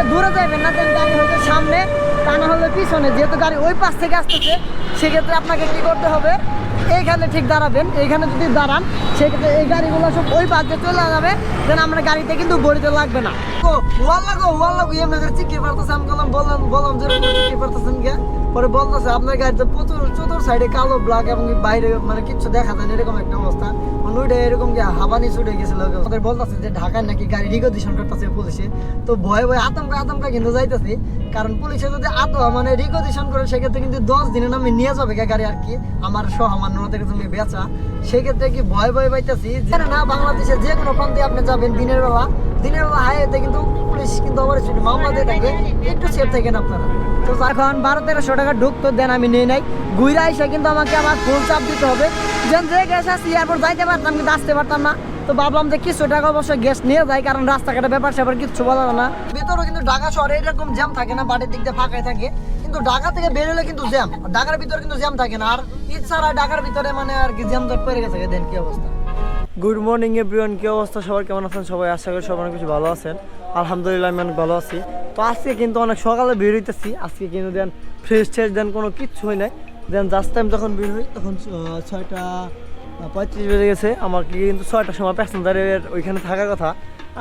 বেশি দূরে যাবেন না দেন গাড়ি হয়তো সামনে, তা না হলে পিছনে। যেহেতু গাড়ি ওই পাশ থেকে আসতেছে, সেক্ষেত্রে আপনাকে কি করতে হবে? এইখানে ঠিক দাঁড়াবেন। এইখানে যদি দাঁড়ান, সেক্ষেত্রে এই গাড়িগুলো সব ওই পাশ দিয়ে চলে যাবে দেন আমরা গাড়িতে কিন্তু বড়িতে লাগবে না। পরে বলতেছে, আপনার গাড়িতে প্রচুর, চতুর সাইডে কালো ব্ল্যাক এবং বাইরে মানে কিচ্ছু দেখা যায় এরকম একটা অবস্থা। এরকম যে হাবানি ছুটে গেছিল ওদের বলতেছে যে ঢাকায় নাকি গাড়ি করতেছে পুলিশে। তো ভয়ে ভয়ে আতঙ্ক আতঙ্ক কিন্তু যাইতেছি। কারণ পুলিশে যদি আত মানে রিকোজিশন করে, সেক্ষেত্রে কিন্তু দশ দিনের নামে নিয়ে যাবে গাড়ি আর কি। আমার সহ আমার নদের তুমি বেচা। সেক্ষেত্রে কি ভয় ভয় পাইতেছি না বাংলাদেশে যে কোনো প্রান্তে আপনি যাবেন দিনের বেলা। দিনের বেলা হাইওয়েতে কিন্তু পুলিশ কিন্তু অবশ্যই মামলা দিয়ে থাকে। একটু সেফ থাকেন আপনারা। তো এখন বারো তেরোশো টাকা ঢুকতো, দেন আমি নেই নাই। ঘুরে এসে কিন্তু আমাকে আবার ফুল চাপ দিতে হবে। যেন যে গ্যাস আসছি এয়ারপোর্ট যাইতে পারতাম, কিন্তু আসতে পারতাম না। তো ভাবলাম যে কিছু টাকা অবশ্যই গ্যাস নিয়ে যাই, কারণ রাস্তাঘাটে ব্যাপার স্যাপার কিছু বলা যায় না। ভিতরে কিন্তু ঢাকা শহরে এরকম জ্যাম থাকে না, বাড়ির দিক দিয়ে ফাঁকাই থাকে। কিন্তু ঢাকা থেকে বেরোলে কিন্তু জ্যাম ঢাকার ভিতরে কিন্তু জ্যাম থাকে না। আর ছাড়া ঢাকার ভিতরে মানে আর কি জ্যাম পড়ে গেছে, দেন কি অবস্থা। গুড মর্নিং এভরিওয়ান কি অবস্থা? সবার কেমন আছেন? সবাই আশা করি সবাই কিছু ভালো আছেন। আলহামদুলিল্লাহ, আমি অনেক ভালো আছি। তো আজকে কিন্তু অনেক সকালে বের হইতেছি। আজকে কিন্তু দেন ফ্রেশ ট্রেশ দেন কোনো কিচ্ছু হয় নাই। দেন জাস্ট টাইম যখন বের হই, তখন ছয়টা পঁয়ত্রিশ বেজে গেছে। আমার কিন্তু ছয়টার সময় প্যাসেঞ্জারের ওইখানে থাকার কথা।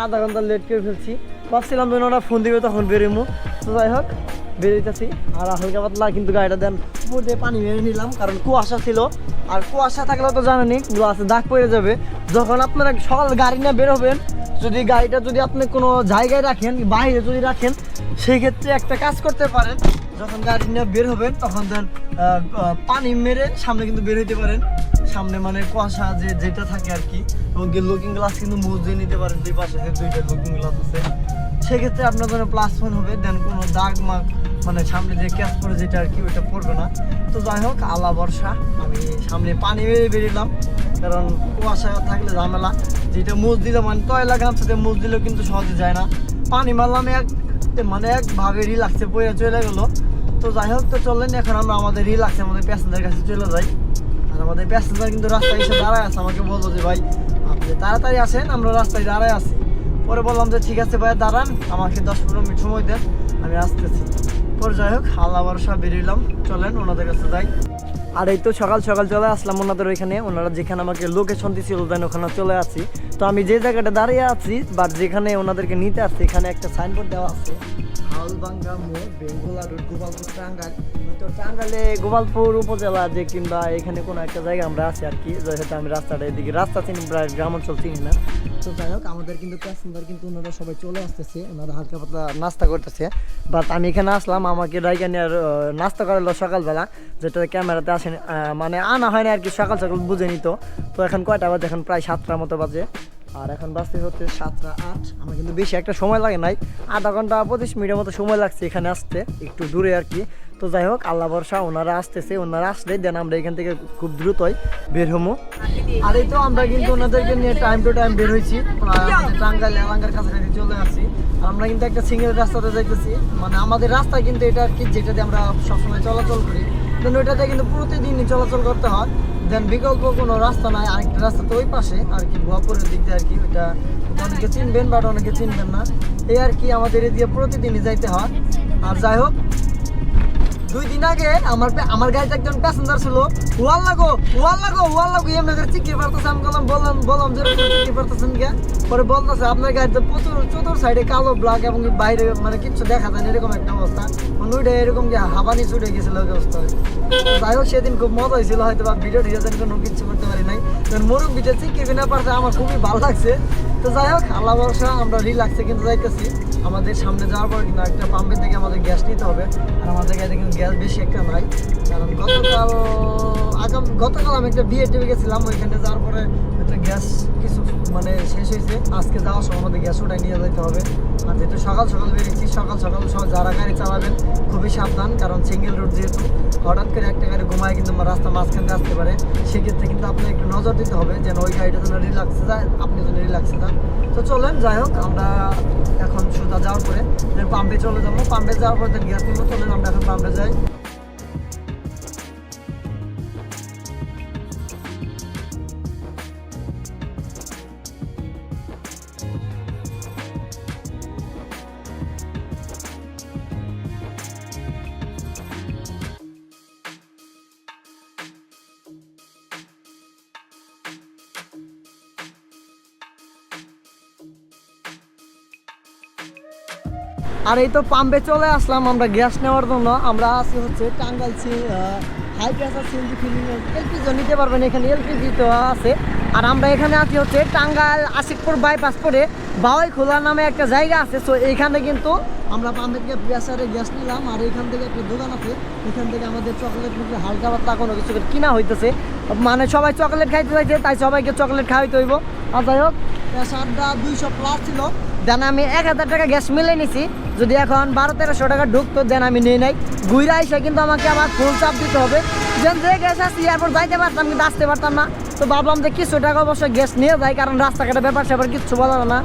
আধা ঘণ্টা লেট করে ফেলছি। ভাবছিলাম যেন ওরা ফোন দিবে, তখন বেরোমু তো যাই হোক, বেরোইতেছি। আর হালকা পাতলা কিন্তু গাড়িটা দেন দিয়ে পানি মেরে নিলাম, কারণ কুয়াশা ছিল। আর কুয়াশা থাকলে তো জানেনি গ্লাসে দাগ পড়ে যাবে। যখন আপনারা সকাল গাড়ি নিয়ে বের হবেন, যদি গাড়িটা যদি আপনি কোনো জায়গায় রাখেন, বাইরে যদি রাখেন, সেই ক্ষেত্রে একটা কাজ করতে পারেন। যখন গাড়ি নিয়ে বের হবেন, তখন দেন পানি মেরে সামনে কিন্তু বের হইতে পারেন। সামনে মানে কুয়াশা যে যেটা থাকে আর কি, এবং লুকিং গ্লাস কিন্তু মুজ দিয়ে নিতে পারেন দুই পাশে যে দুইটা লুকিং গ্লাস আছে। সেক্ষেত্রে আপনার জন্য প্লাস পয়েন্ট হবে দেন কোনো দাগ মাগ মানে সামনে যে ক্যাচ করে যেটা আর কি, ওইটা পড়বে না। তো যাই হোক, আলা বর্ষা, আমি সামনে পানি বেরিয়ে বেরিলাম, কারণ কুয়াশা থাকলে ঝামেলা। যেটা মুজ দিলে মানে তয়লা গামছাতে মুজ দিলেও কিন্তু সহজে যায় না। পানি মারলাম এক মানে একভাবে রিলাক্সে পড়ে চলে গেলো। তো যাই হোক, তো চললেন এখন আমরা আমাদের রিলাক্সে আমাদের প্যাসেঞ্জার কাছে চলে যাই। আমাদের প্যাসেঞ্জার কিন্তু রাস্তায় এসে দাঁড়ায় আছে, আমাকে বলল যে, ভাই, আপনি তাড়াতাড়ি আসেন, আমরা রাস্তায় দাঁড়ায় আছি। পরে বললাম যে, ঠিক আছে ভাই, দাঁড়ান, আমাকে দশ পনেরো মিনিট সময় দেন, আমি আসতেছি। পরে যাই হোক, আল্লাহ ভরসা বেরিয়েলাম চলেন ওনাদের কাছে যাই। আর এই তো সকাল সকাল চলে আসলাম ওনাদের ওইখানে, ওনারা যেখানে আমাকে লোকেশন দিয়েছিল দেন ওখানে চলে আসি তো আমি যে জায়গাটা দাঁড়িয়ে আছি বা যেখানে ওনাদেরকে নিতে আসছি, এখানে একটা সাইনবোর্ড দেওয়া আছে। হালবাঙ্গা মোড় বেঙ্গোলা রোড গোপালপুর টাঙ্গাইল। তো টাঙ্গাইলে গোপালপুর উপজেলা যে কিংবা এখানে কোনো একটা জায়গা আমরা আছি আর কি যেহেতু আমি রাস্তাটা এদিকে রাস্তা চিনি প্রায় গ্রাম অঞ্চল চিনি না। তো যাই হোক আমাদের কিন্তু প্যাসেঞ্জার কিন্তু ওনারা সবাই চলে আসতেছে ওনারা হালকা পাতলা নাস্তা করতেছে। বাট আমি এখানে আসলাম আমাকে নিয়ে আর, নাস্তা করালো সকালবেলা যেটা ক্যামেরাতে আসেনি মানে আনা হয় না আর কি সকাল সকাল বুঝে নিত তো এখন কয়টা বাজে? এখন প্রায় সাতটার মতো বাজে। আর এখন বাজতে হচ্ছে সাতটা আট। আমার কিন্তু বেশি একটা সময় লাগে নাই। আধা ঘণ্টা, পঁচিশ মিনিটের মতো সময় লাগছে এখানে আসতে, একটু দূরে আর কি। তো যাই হোক, আল্লাহ ভরসা, ওনারা আসতেছে, ওনারা আসলে দেন আমরা এখান থেকে খুব দ্রুতই বের হব আর এই তো আমরা কিন্তু ওনাদেরকে নিয়ে টাইম টু টাইম বের হয়েছি। চলে আসছি। আমরা কিন্তু একটা সিঙ্গেল রাস্তাতে যাইতেছি। মানে আমাদের রাস্তা কিন্তু এটা আর কি, যেটা দিয়ে আমরা সবসময় চলাচল করি। কিন্তু ওইটাতে কিন্তু প্রতিদিনই চলাচল করতে হয়। দেন বিকল্প কোনো রাস্তা নাই, আরেকটা রাস্তা তো ওই পাশে আর কি ভুয়াপুরের দিক দিয়ে আর কি, ওইটা অনেকে চিনবেন, বাট অনেকে চিনবেন না। এই আর কি আমাদের এদিকে প্রতিদিনই যাইতে হয়। আর যাই হোক দুই দিন আগে আমার আমার গাড়িতে একজন প্যাসেঞ্জার ছিল। ওয়াল লাগো ওয়াল লাগো ওয়াল লাগো এমনি করে পারতেছে আমি বললাম বললাম বললাম যে চিকি পারতেছেন কে পরে বলতেছে, আপনার গাড়িতে প্রচুর, চতুর সাইডে কালো ব্ল্যাক এবং বাইরে মানে কিচ্ছু দেখা যায় না, এরকম একটা অবস্থা। মানে ওইটা এরকম যে হাবানি ছুটে গেছিল অবস্থা। যাই হোক, সেদিন খুব মজা হয়েছিল হয়তো বা ভিডিও টিডিও কোনো কিচ্ছু করতে পারি নাই। মোরগ ভিডিও চিকি বিনা পারছে আমার খুবই ভালো লাগছে। তো যাই হোক, আল্লাহ ভরসা, আমরা রিল্যাক্সে কিন্তু যাইতেছি। আমাদের সামনে যাওয়ার পর কিন্তু একটা পাম্পের থেকে আমাদের গ্যাস নিতে হবে। আর আমাদের কাছে কিন্তু গ্যাস বেশি একটা নাই। কারণ গতকাল, আগাম, গতকাল আমি একটা বিয়ে টিভি গেছিলাম, ওইখানে যাওয়ার পরে একটা গ্যাস কিছু মানে শেষ হয়েছে। আজকে যাওয়ার সময় আমাদের গ্যাস ওটাই নিয়ে যেতে হবে। যেহেতু সকাল সকাল বেরিয়েছি, সকাল সকাল যারা গাড়ি চালাবেন, খুবই সাবধান, কারণ সিঙ্গেল রোড যেহেতু, হঠাৎ করে একটা গাড়ি ঘুমায় কিন্তু রাস্তা মাঝখান আসতে পারে। সেক্ষেত্রে কিন্তু আপনার একটু নজর দিতে হবে, যেন ওই গাড়িটা যেন রিল্যাক্সে যায়, আপনি যেন রিল্যাক্সে যান। তো চলেন, যাই হোক, আমরা এখন সোজা যাওয়ার পরে পাম্পে চলে যাব। পাম্পে যাওয়ার পরে গ্যাস নিবো চলেন, আমরা এখন পাম্পে যাই। আর এই তো পাম্পে চলে আসলাম আমরা গ্যাস নেওয়ার জন্য। আমরা আছি হচ্ছে Tangail high pressure CNG filling LPG নিতে পারবেন এখানে এলপিজি তো আছে। আর আমরা এখানে আছি হচ্ছে টাঙ্গাইল আশিকপুর বাইপাস করে বাওয়াই খোলা নামে একটা জায়গা আছে। সো এইখানে কিন্তু আমরা পাম্পে থেকে প্রেসারে গ্যাস নিলাম। আর এখান থেকে একটা দোকান আছে, এখান থেকে আমাদের চকলেট মুখে হালকা পাতলা কোনো কিছু কিনা হইতেছে। মানে সবাই চকলেট খাইতে চাইছে, তাই সবাইকে চকলেট খাওয়াইতে হইব। আর যাই হোক প্রেসারটা দুইশো প্লাস ছিল। দেন আমি এক হাজার টাকা গ্যাস মিলে নিছি। যদি এখন বারো তেরোশো টাকা ঢুকতো দেন আমি নিয়ে নাই। ঘুরে এসে কিন্তু আমাকে আবার ফুল চাপ দিতে হবে। যেন যে গ্যাস আসছি এরপর যাইতে পারতাম কিন্তু আসতে পারতাম না। তো ভাবলাম যে কিছু টাকা অবশ্যই গ্যাস নিয়ে যায় কারণ রাস্তাঘাটে ব্যাপার স্যাপার কিচ্ছু বলা না।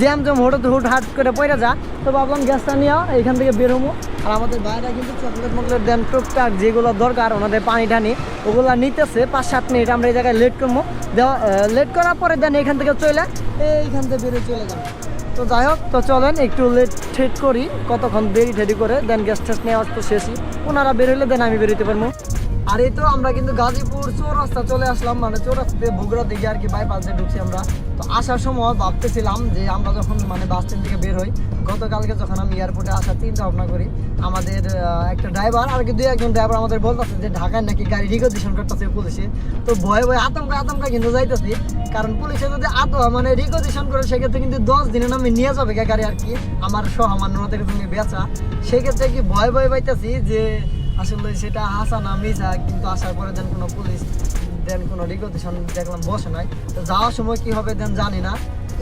জ্যাম জ্যাম, হুট হুট, হাট করে পড়ে যা। তো ভাবলাম গ্যাসটা নিয়ে এখান থেকে বেরোবো আর আমাদের বাইরে কিন্তু চকলেট মকলেট দেন, টুকটাক যেগুলো দরকার, ওনাদের পানি টানি, ওগুলো নিতেছে। পাঁচ, সাত মিনিট আমরা এই জায়গায় লেট করব। দেওয়া লেট করার পরে দেন এখান থেকে চলে, এইখান থেকে বেরিয়ে চলে যাব। তো যাই হোক, তো চলেন, একটু লেট ঠেট করি। কতক্ষণ দেরি ঠেরি করে দেন গ্যাস ট্যাস নেওয়া তো শেষই। ওনারা বেরোলে দেন আমি বেরোতে পারব আর এই তো আমরা কিন্তু গাজীপুর চৌরাস্তা চলে আসলাম মানে চৌরাস্তাতে বগুড়া দিকে আর কি বাইপাস ঢুকছি আমরা। তো আসার সময় ভাবতেছিলাম যে আমরা যখন মানে বাস স্ট্যান্ড থেকে বের হই, গতকালকে যখন আমি এয়ারপোর্টে আসার চিন্তা ভাবনা করি, আমাদের একটা ড্রাইভার আর কি দুই একজন ড্রাইভার আমাদের বলতেছে যে ঢাকায় নাকি গাড়ি রিকোজিশন করতেছে পুলিশে। তো ভয়ে ভয়ে আতঙ্ক আতঙ্ক কিন্তু যাইতেছি। কারণ পুলিশে যদি আত মানে রিকোজিশন করে, সেক্ষেত্রে কিন্তু দশ দিনের নামে নিয়ে যাবে গে গাড়ি আর কি, আমার সহ আমার থেকে তুমি বেচা। সেক্ষেত্রে কি ভয় ভয় পাইতেছি যে আসলে সেটা হাসা না মিসা কিন্তু আসার পরে যেন কোনো পুলিশ দেন কোনো রিকোজিশন দেখলাম, বসে নাই। তো যাওয়ার সময় কি হবে দেন জানি না।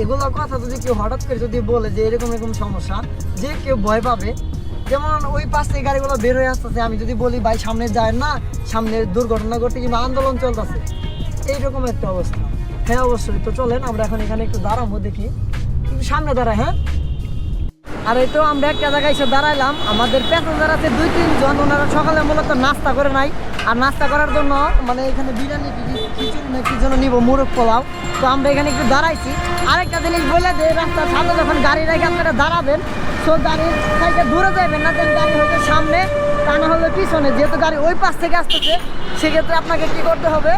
এগুলোর কথা যদি কেউ হঠাৎ করে যদি বলে যে এরকম এরকম সমস্যা, যে কেউ ভয় পাবে, যেমন ওই পাশ থেকে গাড়িগুলো বের হয়ে আসতেছে, আমি যদি বলি, ভাই, সামনে যায় না, সামনে দুর্ঘটনা ঘটে কিংবা আন্দোলন চলতেছে। এইরকম একটা অবস্থা। হ্যাঁ অবশ্যই। তো চলেন, আমরা এখন এখানে একটু দাঁড়াবো দেখি। কিন্তু সামনে দাঁড়া হ্যাঁ? আর এই তো আমরা একটা জায়গায় এসে দাঁড়াইলাম। আমাদের প্যাসেঞ্জার আছে দুই, তিনজন। ওনারা সকালে মূলত নাস্তা করে নাই। আর নাস্তা করার জন্য মানে এখানে বিরিয়ানি খিচুড়ি না কি জন্য নিবো, মুরগ পোলাও। তো আমরা এখানে একটু দাঁড়াইছি। আরেকটা জিনিস বলে যে রাস্তার সামনে যখন গাড়ি রেখে আপনারা দাঁড়াবেন, তো গাড়ির দূরে যাবেন না, দেন গাড়ি হচ্ছে সামনে, তা না হলে পিছনে। যেহেতু গাড়ি ওই পাশ থেকে আসতেছে, সেক্ষেত্রে আপনাকে কী করতে হবে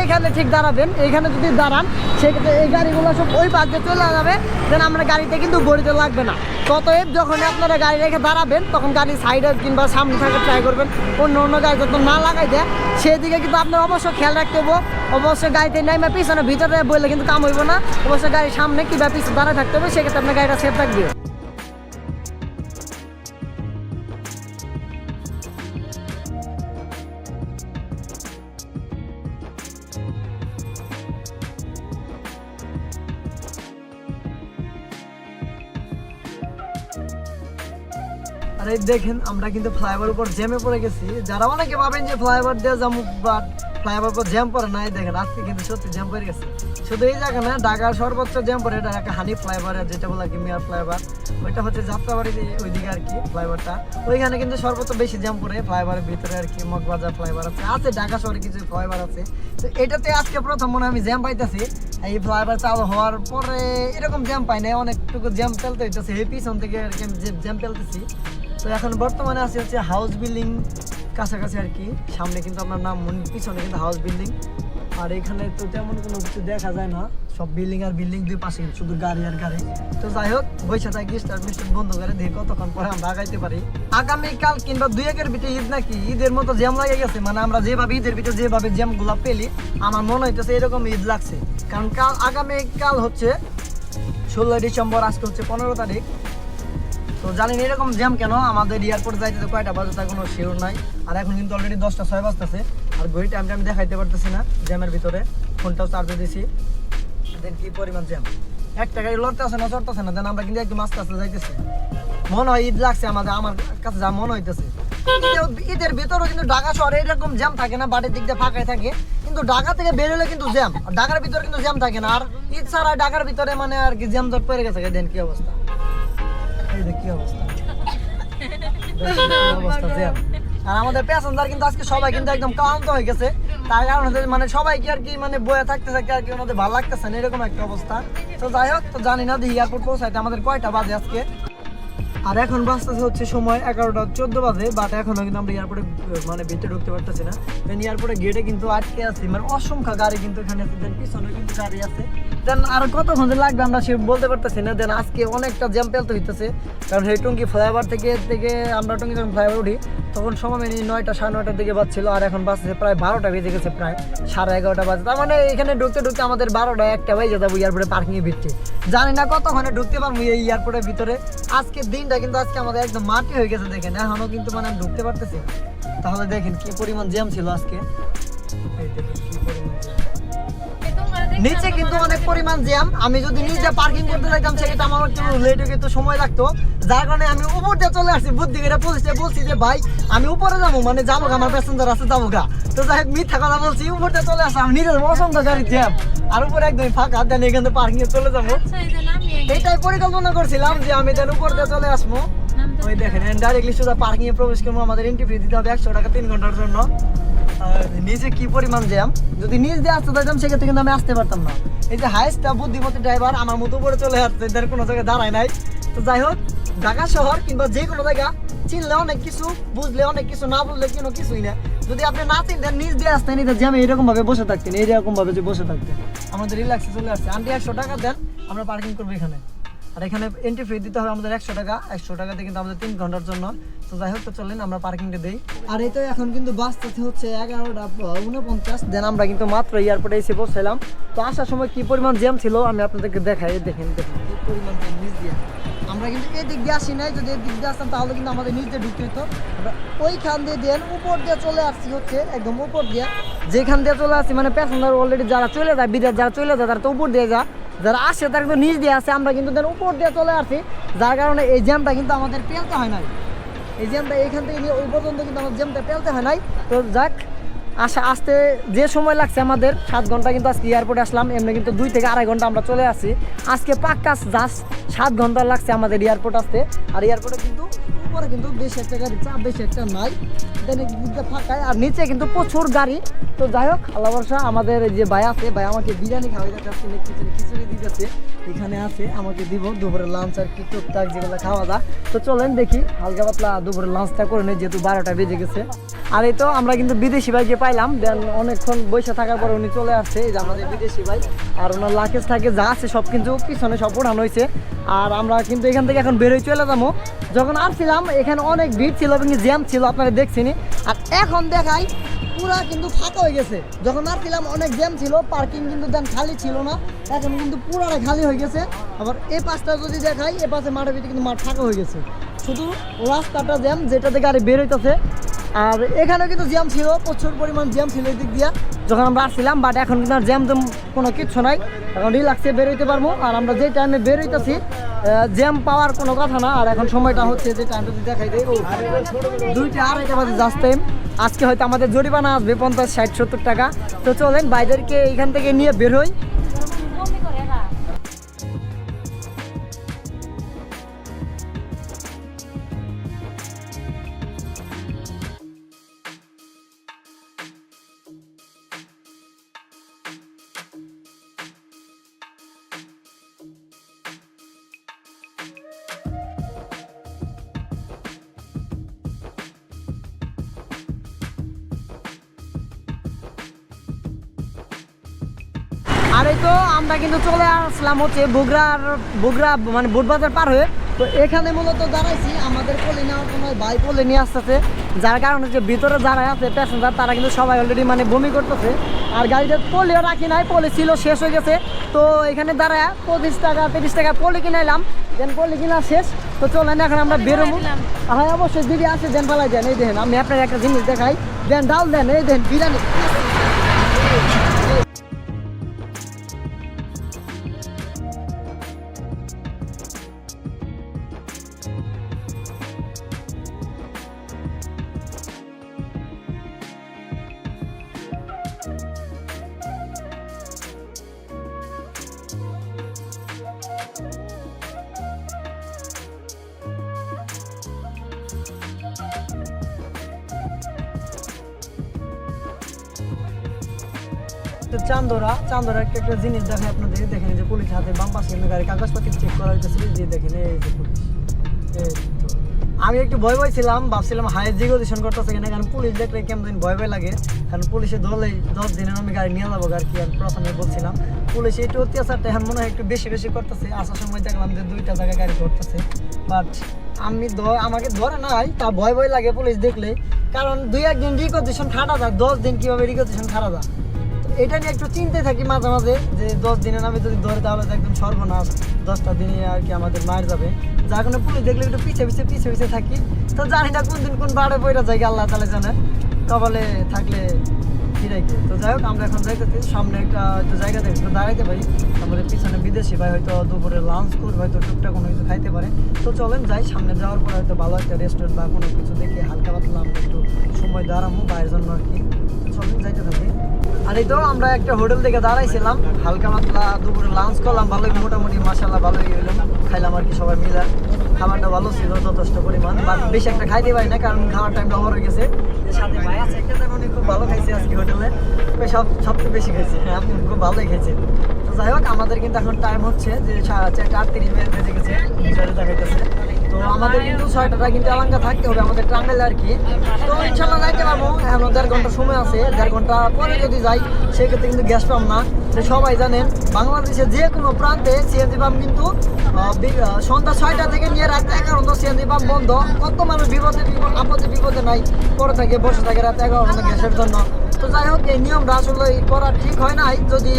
এইখানে ঠিক দাঁড়াবেন, এইখানে যদি দাঁড়ান, সেক্ষেত্রে এই গাড়িগুলো সব ওই পাশ চলে যাবে দেন আমরা গাড়িতে কিন্তু বড়িতে লাগবে না। ততএব যখন আপনারা গাড়ি রেখে দাঁড়াবেন, তখন গাড়ি সাইডে কিংবা সামনে থাকার ট্রাই করবেন, অন্য অন্য গাড়ি যত না লাগাই দেয়, সেদিকে কিন্তু আপনার অবশ্যই খেয়াল রাখতে হবে অবশ্যই গাড়িতে নেমে পিছনে ভিতরে বললে কিন্তু কাম হইব না। অবশ্যই গাড়ির সামনে কিংবা পিছনে দাঁড়ায় থাকতে হবে সেক্ষেত্রে আপনার গাড়িটা সেফ থাকবে। দেখেন, আমরা কিন্তু ফ্লাইওভার উপর জ্যামে পড়ে গেছি। যারা অনেকে ভাবেন যে ফ্লাইওভার দিয়ে যাব বাট ফ্লাইওভার উপর জ্যাম পড়ে না এই দেখেন, আজকে কিন্তু সত্যি জ্যাম পড়ে গেছে। শুধু এই জায়গা না, ঢাকার সর্বোচ্চ জ্যাম পড়ে, এটা একটা হানি ফ্লাইওভার, যেটা বলে কি, মিয়ার ফ্লাইওভার। ওইটা হচ্ছে যাত্রাবাড়ি ওইদিকে আর কি, ফ্লাইওভারটা। ওইখানে কিন্তু সর্বোচ্চ বেশি জ্যাম পড়ে, ফ্লাইওভারের ভিতরে আর কি, মগবাজার ফ্লাইওভার আছে। আছে, ঢাকা শহরে কিছু ফ্লাইওভার আছে। তো এটাতে আজকে প্রথম মনে আমি জ্যাম পাইতেছি। এই ফ্লাইওভার চালু হওয়ার পরে এরকম জ্যাম পাই না অনেকটুকু জ্যাম ফেলতে হইতেছে। এই পিছন থেকে আর কি জ্যাম ফেলতেছি তো এখন বর্তমানে আছি হচ্ছে হাউস বিল্ডিং কাছাকাছি আর কি। সামনে কিন্তু আপনার নাম পিছনে কিন্তু হাউস বিল্ডিং আর এখানে তো তেমন কোনো কিছু দেখা যায় না। সব বিল্ডিং আর বিল্ডিং দুই পাশে শুধু গাড়ি আর গাড়ি। তো যাই হোক বৈশা থাকি স্টার মিস্টার বন্ধ করে দিয়ে কতক্ষণ পরে আমরা আগাইতে পারি। আগামীকাল কিংবা দুই একের ভিতরে ঈদ নাকি? ঈদের মতো জ্যাম লাগে গেছে। মানে আমরা যেভাবে ঈদের ভিতরে যেভাবে জ্যামগুলা পেলি, আমার মনে হইতেছে এরকম ঈদ লাগছে। কারণ কাল আগামীকাল হচ্ছে ষোলোই ডিসেম্বর, আজকে হচ্ছে পনেরো তারিখ। তো জানেন এরকম জ্যাম কেন? আমাদের এয়ারপোর্ট যাইতে তো কয়টা বাজে তার কোনো শিওর নাই। আর এখন কিন্তু অলরেডি দশটা, ছয় বাজতেছে। আর ঘড়ি টাইমটা আমি দেখাইতে পারতেছি না জ্যামের ভিতরে। ফোনটাও চার্জে দিছি। দেন কি পরিমাণ জ্যাম একটা গাড়ি লড়তে আসে না, চড়তেছে না। দেন আমরা কিন্তু একদম আস্তে আস্তে যাইতেছি। মনে হয় ঈদ লাগছে আমাদের, আমার কাছে যা মনে হইতেছে। ঈদের- ভিতরেও কিন্তু ঢাকা শহরে এরকম জ্যাম থাকে না, বাড়ির দিক দিয়ে ফাঁকাই থাকে। কিন্তু ঢাকা থেকে বেরোলে কিন্তু জ্যাম ঢাকার ভিতরে কিন্তু জ্যাম থাকে না। আর ঈদ ছাড়া ঢাকার ভিতরে মানে আর কি জ্যাম জট পড়ে গেছে দেন কি অবস্থা? আর আমাদের প্যাসেঞ্জার কিন্তু আজকে সবাই কিন্তু একদম ক্লান্ত হয়ে গেছে। তার কারণে মানে সবাই কি আর কি মানে বয়ে থাকতে থাকে আর কি ওনাদের ভালো লাগতেছে না, এরকম একটা অবস্থা। তো যাই হোক, তো জানি না দি এয়ারপোর্ট পৌঁছাইতে আমাদের কয়টা বাজে আজকে? আর এখন বাজতেছে হচ্ছে সময় এগারোটা চোদ্দ বাজে বাট এখনও কিন্তু আমরা এয়ারপোর্টে মানে ভিতরে ঢুকতে পারতেছি না। দেন এয়ারপোর্টে গেটে কিন্তু আটকে আছি। মানে অসংখ্য গাড়ি কিন্তু এখানে আছে দেন পিছনে কিন্তু গাড়ি আছে। দেন আর কতক্ষণ যে লাগবে আমরা সে বলতে পারতেছি না। দেন আজকে অনেকটা জ্যাম পেলতে হইতেছে। কারণ সেই টুঙ্গি ফ্লাইওভার থেকে থেকে আমরা টুঙ্গি যখন ফ্লাইওভার উঠি তখন সময় নয়টা, সাড়ে নয়টার দিকে বাজছিল আর এখন বাজছে প্রায় বারোটা বেজে গেছে, প্রায় সাড়ে এগারোটা বাজে। তার মানে এখানে ঢুকতে ঢুকতে আমাদের বারোটা একটা বাজে যাব এয়ারপোর্টে পার্কিংয়ে ভিড়তে জানি না কতক্ষণে ঢুকতে পারব এই এয়ারপোর্টের ভিতরে। আজকে দিনটা কিন্তু আজকে আমাদের একদম মাটি হয়ে গেছে, দেখেন। এখনও কিন্তু মানে ঢুকতে পারতেছে তাহলে দেখেন কি পরিমাণ জ্যাম ছিল আজকে। দেখেন কি পরিমাণ নিচে কিন্তু অনেক পরিমাণ জ্যাম। আমি যদি নিজে পার্কিং করতে যাইতাম সেক্ষেত্রে আমার একটু লেট হয়ে কিন্তু সময় লাগতো। যার কারণে আমি উপর দিয়ে চলে আসছি বুদ্ধি করে পুলিশে বলছি যে ভাই আমি উপরে যাব মানে যাব আমার প্যাসেঞ্জার আছে যাব গা। তো যাই হোক মিথ্যা কথা বলছি উপর দিয়ে চলে আসলাম নিজের অসংখ্য গাড়ি জ্যাম। আর উপরে একদম ফাঁকা দেন এখান থেকে পার্কিং এ চলে যাব। এইটাই পরিকল্পনা করছিলাম যে আমি দেন উপর দিয়ে চলে আসব। ওই দেখেন ডাইরেক্টলি শুধু পার্কিং এ প্রবেশ করব আমাদের এন্ট্রি ফি দিতে হবে একশো টাকা তিন ঘণ্টার জন্য। নিচে কি পরিমাণ জ্যাম? যদি নিচ দিয়ে আসতে চাইতাম সেক্ষেত্রে কিন্তু আমি আসতে পারতাম না। এই যে হাইস্টটা বুদ্ধিমতী ড্রাইভার আমার মতো উপরে চলে আসছে, এদের কোনো জায়গায় দাঁড়ায় নাই। তো যাই হোক, ঢাকা শহর কিংবা যে কোনো জায়গা, চিনলে অনেক কিছু, বুঝলে অনেক কিছু, না বুঝলে কোনো কিছুই না। যদি আপনি না চিনতেন নিচ দিয়ে আসতেন, এই জ্যামে এরকম ভাবে বসে থাকতেন এইরকম ভাবে যে বসে থাকতেন। আমাদের রিল্যাক্সে চলে আসছে। আন্টি একশো টাকা দেন, আমরা পার্কিং করব এখানে। আর এখানে এন্ট্রি ফি দিতে হবে আমাদের একশো টাকা। একশো টাকাতে কিন্তু আমাদের তিন ঘণ্টার জন্য। তো যাই হোক, তো চলেন, আমরা পার্কিংটা দিই। আর এই তো এখন কিন্তু বাসতে হচ্ছে এগারোটা উনপঞ্চাশ। দেন আমরা কিন্তু মাত্র এয়ারপোর্টে এসে পৌঁছালাম তো আসার সময় কি পরিমাণ জ্যাম ছিল আমি আপনাদেরকে দেখাই, দেখেন দেখেন। পরিমাণ জ্যাম নিচ দিয়ে। আমরা কিন্তু এই দিক দিয়ে আসি নাই, যদি এই দিক দিয়ে আসতাম তাহলে কিন্তু আমাদের নিচ দিয়ে ঢুকতে হতো ওইখান দিয়ে দেন উপর দিয়ে চলে আসছি হচ্ছে, একদম উপর দিয়ে। যেখান দিয়ে চলে আসছি মানে প্যাসেঞ্জার অলরেডি যারা চলে যায়, বিদেশ যারা চলে যায়, তারা তো উপর দিয়ে যা যারা আসে, তারা কিন্তু নিচ দিয়ে আসে আমরা কিন্তু তার উপর দিয়ে চলে আসছি। যার কারণে এই জ্যামটা কিন্তু আমাদের পেলতে হয় নাই। এই জ্যামটা এইখান থেকে নিয়ে ওই পর্যন্ত কিন্তু আমার জ্যামটা পেলতে হয় নাই। তো যাক আসা আসতে যে সময় লাগছে আমাদের, সাত ঘণ্টা কিন্তু আজকে এয়ারপোর্টে আসলাম, এমনি কিন্তু দুই থেকে আড়াই ঘণ্টা আমরা চলে আসি আজকে পাক্কা জাস্ট সাত ঘণ্টা লাগছে আমাদের এয়ারপোর্ট আসতে। আর এয়ারপোর্টে কিন্তু উপরে কিন্তু বেশি একটা গাড়ি চাপ বেশি একটা নাই। ফাঁকায়, আর নিচে কিন্তু প্রচুর গাড়ি। তো যাই হোক, আল্লাহ ভরসা, আমাদের যে ভাই আছে, ভাই আমাকে বিরিয়ানি খাওয়াই যাচ্ছে, খিচুড়ি খিচুড়ি দিতেছে। এখানে আছে, আমাকে দিব দুপুরে লাঞ্চ আর কি টুকটাক যেগুলো খাওয়া দাওয়া তো চলেন দেখি, হালকা পাতলা দুপুরে লাঞ্চটা করে নেই, যেহেতু বারোটা বেজে গেছে। আর এই তো আমরা কিন্তু বিদেশি ভাই ভাইকে পাইলাম, দেন অনেকক্ষণ বসে থাকার পরে উনি চলে আসছে, এই যে আমাদের বিদেশি ভাই। আর ওনার লাকেজ থাকে যা আছে, সব কিন্তু পিছনে সব ওঠানো হয়েছে আর আমরা কিন্তু এখান থেকে এখন বেরোয় চলে যাব। যখন আসছিলাম এখানে অনেক ভিড় ছিল এবং জ্যাম ছিল, আপনারা দেখছেনই। আর এখন দেখাই, পুরা কিন্তু ফাঁকা হয়ে গেছে। যখন আসছিলাম অনেক জ্যাম ছিল পার্কিং কিন্তু দেন খালি ছিল না। এখন কিন্তু পুরাটা খালি হয়ে গেছে। আবার এই পাশটা যদি দেখাই, এ পাশে মাঠের ভিতরে কিন্তু মাঠ ফাঁকা হয়ে গেছে। শুধু রাস্তাটা জ্যাম যেটাতে গাড়ি বের হইতেছে। আর এখানে কিন্তু জ্যাম ছিল, প্রচুর পরিমাণ জ্যাম ছিল এই দিক দিয়া। যখন আমরা আসছিলাম বাট এখন কিন্তু আর জ্যাম জ্যাম কোনো কিচ্ছু নাই। এখন রিল্যাক্সে বের হইতে পারব। আর আমরা যে টাইমে বের হইতেছি জ্যাম পাওয়ার কোনো কথা না। আর এখন সময়টা হচ্ছে যে টাইমটা দেখাই দেয় দুইটা আড়াইটা বাজে জাস্ট টাইম আজকে হয়তো আমাদের জরিমানা আসবে পঞ্চাশ, ষাট, সত্তর টাকা। তো চলেন বাইদেরকে এখান থেকে নিয়ে বের হই। আর এই তো আমরা কিন্তু চলে আসলাম হচ্ছে বগুড়ার বগুড়া মানে বুটবাজার পার হয়ে। তো এখানে মূলত দাঁড়াইছি আমাদের কোলে নেওয়ার সময় ভাই কোলে নিয়ে আসতেছে। যার কারণে যে ভিতরে যারা আছে প্যাসেঞ্জার তারা কিন্তু সবাই অলরেডি মানে বমি করতেছে। আর গাড়িটা পলিও রাখি নাই পলি ছিল শেষ হয়ে গেছে। তো এখানে দাঁড়ায় পঁচিশ টাকা তিরিশ টাকা পলি কিনাইলাম দেন পলি কিনা শেষ। তো চলেন এখন আমরা বেরোবো। হ্যাঁ অবশ্যই দিদি আছে দেন পালাই দেন এই দেখেন আমি আপনার একটা জিনিস দেখাই। দেন ডাল দেন এই দেন বিরিয়ানি। তো চান্দোরা। চান্দোরা একটা একটা জিনিস দেখে আপনাদের, দেখেন যে পুলিশ হাতে বাম পাশে গাড়ি কাগজপত্র চেক করা হইতেছে এই যে দেখেন, এই যে পুলিশ। আমি একটু ভয় ভয় ছিলাম, ভাবছিলাম হায়ার জিগোদিশন করতেছে কিনা, কারণ পুলিশ দেখলে কেমন জানি ভয় ভয় লাগে। কারণ পুলিশে ধরলে দশ দিনের আমি গাড়ি নিয়ে যাব আর কি আমি প্রথমে বলছিলাম। পুলিশ একটু অত্যাচারটা এখন মনে হয় একটু বেশি বেশি করতেছে। আসার সময় দেখলাম যে দুইটা জায়গায় গাড়ি ধরতেছে। বাট আমি আমাকে ধরে নাই, তা ভয় ভয় লাগে পুলিশ দেখলে। কারণ দুই একদিন রিকোজিশন খাটা যায়, দশ দিন কীভাবে রিকোজিশন খাটা যায়? এটা নিয়ে একটু চিন্তায় থাকি মাঝে মাঝে যে দশ দিনের নামে যদি ধরে তাহলে তো একদম সর্বনাশ। দশটা দিনে আর কি আমাদের মায়ের যাবে। যার কারণে পুলিশ দেখলে একটু পিছিয়ে পিছিয়ে পিছিয়ে পিছিয়ে থাকি। তো জানি না কোন দিন কোন বাড়ে বইটা যায় আল্লাহ তালে জানে। কবলে থাকলে ফিরাইতে তো যাই হোক, আমরা এখন যাইতেছি, সামনে একটা একটু জায়গা থেকে একটু দাঁড়াইতে পারি। আমাদের পিছনে বিদেশি ভাই হয়তো দুপুরে লাঞ্চ করবে, হয়তো টুকটাক কোনো কিছু খাইতে পারে। তো চলেন যাই, সামনে যাওয়ার পরে হয়তো ভালো একটা রেস্টুরেন্ট বা কোনো কিছু দেখে হালকা পাতলা আমরা একটু সময় দাঁড়াবো বাইরের জন্য আর কি। চলেন যাইতে থাকি। আর এই তো আমরা একটা হোটেল থেকে দাঁড়াইছিলাম, হালকা পাতলা দুপুরে লাঞ্চ করলাম, ভালোই মোটামুটি মাসাল্লাহ ভালোই হইল। খাইলাম আর কি সবাই মিলে। খাবারটা ভালো ছিল, যথেষ্ট পরিমাণ বাট বেশি একটা খাইতে পারি না কারণ খাওয়ার টাইমটা ওভার হয়ে গেছে। সাথে ভাই আছে, একটা তেমন খুব ভালো খাইছে আজকে হোটেলে সব, সবচেয়ে বেশি খাইছে। হ্যাঁ আপনি খুব ভালোই খাইছেন। তো যাই হোক, আমাদের কিন্তু এখন টাইম হচ্ছে যে চারটা আটত্রিশ বেজে গেছে দেখাইতেছে। তো আমাদের কিন্তু ছয়টাটা কিন্তু এলাকা থাকতে হবে আমাদের ট্রাভেল আর কি। তো ইনশাল্লাহ যাইতে পারব। এখন দেড় ঘণ্টা সময় আছে। দেড় ঘণ্টা পরে যদি যাই, সেক্ষেত্রে কিন্তু গ্যাস পাম না। সবাই জানেন, বাংলাদেশের যে কোনো প্রান্তে সিএনজি পাম্প কিন্তু সন্ধ্যা ছয়টা থেকে নিয়ে রাত এগারো ঘণ্টা সিএনজি পাম্প বন্ধ। কত মানুষ বিপদে আপদে বিপদে নাই পরে থাকে, বসে থাকে রাত এগারো ঘণ্টা গ্যাসের জন্য। তো যাই হোক, এই নিয়মটা আসলে করা ঠিক হয় নাই। যদি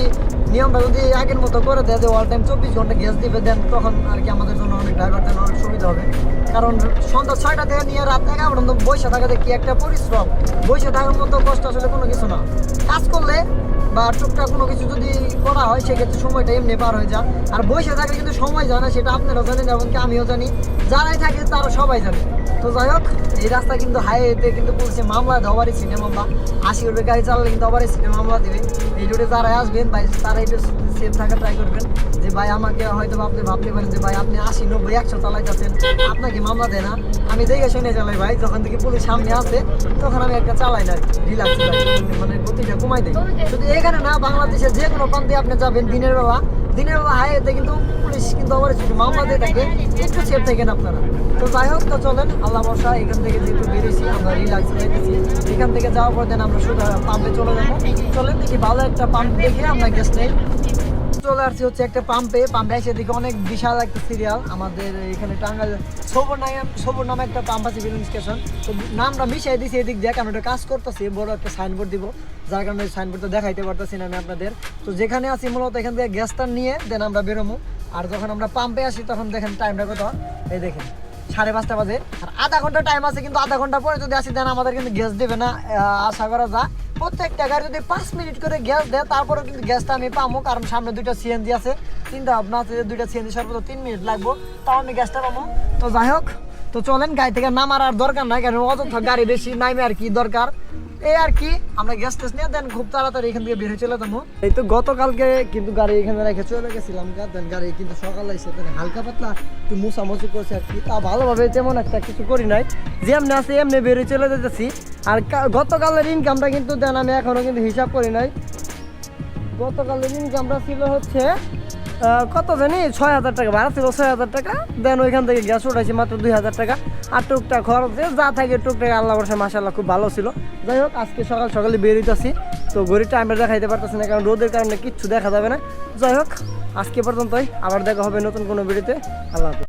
নিয়মটা যদি আগের মতো করে দেয় যে অল টাইম চব্বিশ ঘণ্টা গ্যাস দিবে দেন তখন আর কি আমাদের জন্য অনেক ড্রাইভারদের অনেক সুবিধা হবে। কারণ সন্ধ্যা ছয়টা থেকে নিয়ে রাত এগারো পর্যন্ত বসে থাকাতে কি একটা পরিশ্রম। বসে থাকার মতো কষ্ট আসলে কোনো কিছু না। কাজ করলে বা টুকটাক কোনো কিছু যদি করা হয়, সেক্ষেত্রে সময়টা এমনি পার হয়ে যায়। আর বসে থাকলে কিন্তু সময় জানে সেটা আপনারাও জানেন এমনকি আমিও জানি। যারাই থাকে তারা সবাই জানে। তো যাই হোক, এই রাস্তা কিন্তু হাইওয়েতে কিন্তু বলছে মামলা দেওয়ারই সিনেমা মামলা। আশি উঠবে গাড়ি চালালে কিন্তু আবারই সিনেমা মামলা দেবে। এই রোডে যারাই আসবেন, ভাই তারা একটু সেফ থাকা ট্রাই করবেন। যে ভাই আমাকে হয়তো আপনি ভাবতে পারেন যে ভাই আপনি আশি, নব্বই, একশো চালাইতেছেন। আপনাকে মামলা দেয় না। আমি দেখে শুনে চালাই ভাই, যখন থেকে পুলিশ সামনে আসে তখন আমি একটা চালাই না রিল্যাক্স মানে গতিটা কমাই দেয়। শুধু এখানে না বাংলাদেশের যে কোনো প্রান্তে আপনি যাবেন দিনের বেলা দিনের বেলা হাইওয়েতে কিন্তু পুলিশ কিন্তু আবার শুধু মামলা দিয়ে থাকে, একটু সেফ থাকেন আপনারা। তো যাই হোক, তো চলেন, আল্লাহ বর্ষা এখান থেকে যেহেতু বেরিয়েছি, আমরা রিল্যাক্সে যেতেছি এখান থেকে যাওয়ার পর দেন আমরা শুধু পাম্পে চলে যাব। চলেন, দেখি ভালো একটা পাম্প দেখে আমরা গ্যাস নেই। চলে আসছি হচ্ছে একটা পাম্পে পাম্পে এসে দেখি অনেক বিশাল একটা সিরিয়াল আমাদের এখানে টাঙ্গাইল সবর নামে সবর নামে একটা পাম্প আছে ফিলিং স্টেশন তো নামটা মিশাই দিছি এদিক দিয়ে। কারণ ওটা কাজ করতেছি। বড় একটা সাইনবোর্ড দিব। যার কারণে সাইনবোর্ডটা দেখাইতে পারতেছি না আমি আপনাদের। তো যেখানে আছি মূলত এখান থেকে গ্যাসটা নিয়ে দেন আমরা বেরোবো আর যখন আমরা পাম্পে আসি, তখন দেখেন টাইমটা কত? এই দেখেন, সাড়ে পাঁচটা বাজে। আর আধা ঘণ্টা টাইম আছে, কিন্তু আধা ঘণ্টা পরে যদি আসি দেন আমাদের কিন্তু গ্যাস দেবে না। আশা করা যায়। প্রত্যেকটা গাড়ি যদি পাঁচ মিনিট করে গ্যাস দেয় তারপরে কিন্তু গ্যাসটা আমি পাবো কারণ সামনে দুইটা সিএনজি আছে। চিন্তা ভাবনা আছে দুইটা সিএনজি সর্বোচ্চ তিন মিনিট লাগবো, তাও আমি গ্যাসটা পাবো তো যাই হোক তো চলেন, গাড়ি থেকে নামার আর দরকার নাই, কারণ অযথা গাড়ি বেশি নামে আর কি দরকার। এই আর কি, আমরা গ্যাস টেস্ট নিয়ে দেন খুব তাড়াতাড়ি এখান থেকে বের হয়ে চলে এই তো গতকালকে কিন্তু গাড়ি এখানে রেখে চলে গেছিলাম দেন গাড়ি কিন্তু সকাল এসে দেন হালকা পাতলা একটু মুসামুসি করছে আর কি। তা ভালোভাবে তেমন একটা কিছু করি নাই যে এমনি আছে এমনি বেরিয়ে চলে যেতেছি আর গতকালের ইনকামটা কিন্তু দেন আমি এখনও কিন্তু হিসাব করি নাই। গতকালের ইনকামটা ছিল হচ্ছে কত জানি? ছয় হাজার টাকা, ভাড়া ছিল ছয় হাজার টাকা। দেন ওইখান থেকে গ্যাস উঠাইছি মাত্র দুই হাজার টাকা। আর টুকটাক খরচ যা থাকে, টুকটাক আল্লাহ বর্ষে মাসাল্লাহ খুব ভালো ছিল। যাই হোক, আজকে সকাল সকালে বেরিয়েছি তো ঘড়ির আমরা দেখাইতে পারতেছি না, কারণ রোদের কারণে কিচ্ছু দেখা যাবে না। যাই হোক, আজকে পর্যন্তই। আবার দেখা হবে নতুন কোনো ভিডিওতে। আল্লাহ